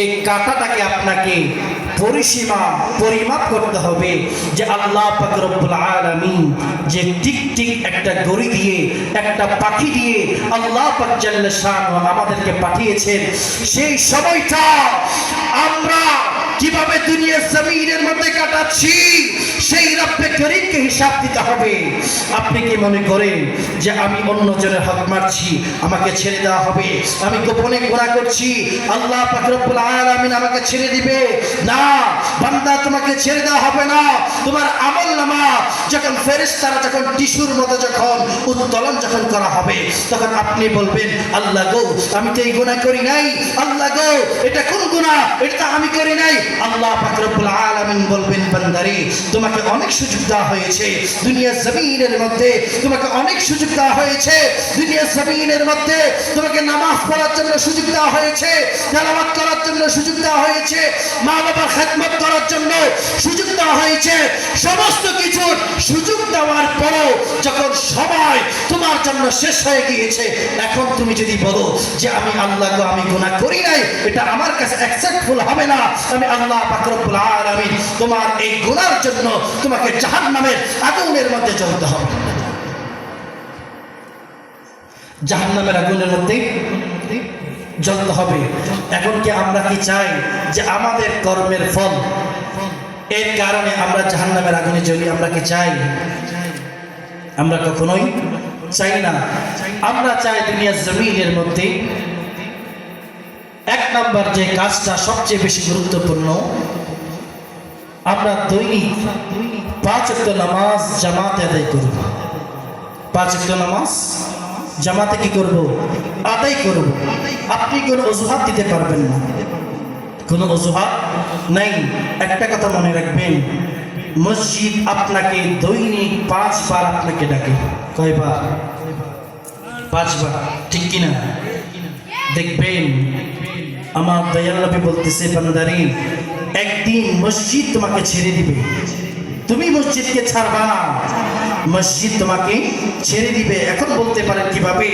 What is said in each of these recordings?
এই কাঁটাটাকে আপনাকে পরিসীমা, পরিমাপ করতে হবে যে আল্লাহ পাক আলমী যে টিক টিক একটা গড়ি দিয়ে, একটা পাখি দিয়ে আল্লাহ পাক জাল্লা আমাদেরকে পাঠিয়েছেন। সেই সময়টা আমরা কীভাবে দুনিয়ার জমিনের মধ্যে কাটাচ্ছি, সেই রব্বে করিমকে হিসাব দিতে হবে। আপনি কি মনে করেন যে আমি অন্য জনের হক মারছি, আমাকে ছেড়ে দেওয়া হবে? আমি গোপনে গোনা করছি, আল্লাহ পাক আলামিন আমাকে ছেড়ে দিবে? না, বান্দা তোমাকে ছেড়ে দেওয়া হবে না। তোমার আমল নামা যখন ফেরেশতারা যখন টিস্যুর মতো যখন উত্তোলন যখন করা হবে, তখন আপনি বলবেন, আল্লাহ গো, আমি তো এই গুনাহ করি নাই। আল্লাহ গো, এটা কোন গুনাহ? এটা আমি করি নাই। আল্লাহ পাক রব্বুল আলামিন বলবেন, বান্দারে, তোমাকে অনেক সুযোগ দেওয়া হয়েছে। দুনিয়ার জমিনের মধ্যে তোমাকে অনেক সুযোগ দেওয়া হয়েছে। দুনিয়ার জমিনের মধ্যে তোমাকে নামাজ পড়ার জন্য সুযোগ দেওয়া হয়েছে। তেলাওয়াত করার জন্য সুযোগ দেওয়া হয়েছে। মা বাবার খেদমত করার জন্য সুযোগ দেওয়া হয়েছে। সমস্ত কিছুর সুযোগ দেওয়ার পরও যখন সময় তোমার জন্য শেষ হয়ে গিয়েছে, এখন তুমি যদি বলো যে, আমি আল্লাহ আমি গুনাহ করি নাই, এটা আমার কাছে অ্যাকসেপ্টফুল হবে না। আমি তোমার এই জন্য তোমাকে জাহান্নামের আগুনের মধ্যে জ্বলতে হবে। জাহান্নামের আগুনের মধ্যে হবে। এখন কি আমরা কি চাই যে আমাদের কর্মের ফল? এর কারণে আমরা জাহান্নামের আগুনে জ্বলি, আমরা কি চাই? আমরা কখনোই চাই না। আমরা চাই দুনিয়ার জমিনের মধ্যে নাম্বার যে কাজটা সবচেয়ে বেশি গুরুত্বপূর্ণ, আমরা দৈনিক পাঁচ অক্ট নামাজ জামাতে আদায় করব। পাঁচ অক্ট নামাজ জামাতে কি করব? আদায় করব। আপনি কোনো অজুহাত দিতে পারবেন না। কোনো অজুহাত নাই। একটা কথা মনে রাখবেন, মসজিদ আপনাকে দৈনিক পাঁচবার আপনাকে ডাকে। কয়বার? পাঁচবার। ঠিক কিনা? দেখবেন আমার দয়াল নবী বলতেছে বান্দারি একদিন মসজিদ তোমাকে ছেড়ে দিবে। তুমি মসজিদকে ছাড়বা না। মসজিদ তোমাকে ছেড়ে দিবে। এখন বলতে পারেন কীভাবে?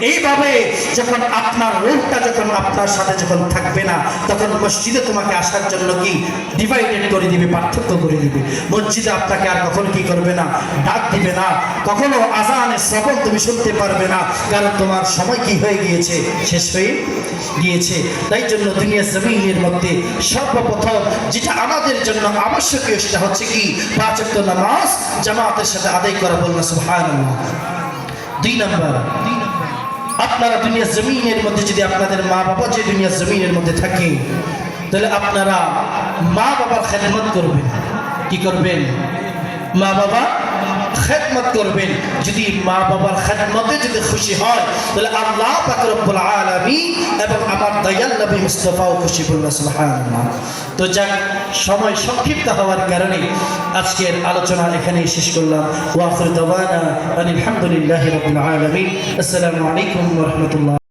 এইভাবে যখন আপনার রোগটা যখন আপনার সাথে যখন থাকবে না, তখন মসজিদে তোমাকে আসার জন্য কি? ডিভাইডেড করে দিবে, পার্থক্য করে দিবে। মসজিদে আপনাকে আর কখনো কি করবে না? ডাক দিবে না। কখনো আজানের শ্রবণ তুমি শুনতে পারবে না। কারণ তোমার সময় কি হয়ে গিয়েছে? শেষ হয়ে গিয়েছে। তাই জন্য দুনিয়া জমিনের মধ্যে সর্বপ্রথম যেটা আমাদের জন্য আবশ্যকীয় সেটা হচ্ছে কি? পাঁচ নামাজ, জামাতের সাথে আদায় করা বলল সুবহানাল্লাহ। দুই নম্বর, আপনারা দুনিয়া জমিনের মধ্যে যদি আপনাদের মা বাবা যে দুনিয়া জমিনের মধ্যে থাকে, তাহলে আপনারা মা বাবার খেদমত করবেন। কি করবেন? মা বাবা খেদমত করবেন। যদি মা বাবার খেদমতে যদি খুশি হয়, তাহলে আল্লাহ পাকরবুল আলমী এবং আমার দয়াল নবী মুস্তফাও খুশি বললেন তো যাক, সময় সংক্ষিপ্ত হওয়ার কারণে আজকের আলোচনা এখানেই শেষ করলাম। ওয়াফর দবানা আলহামদুলিল্লাহ রবুল আলমী আসসালামু আলাইকুম রাহমাতুল্লাহ।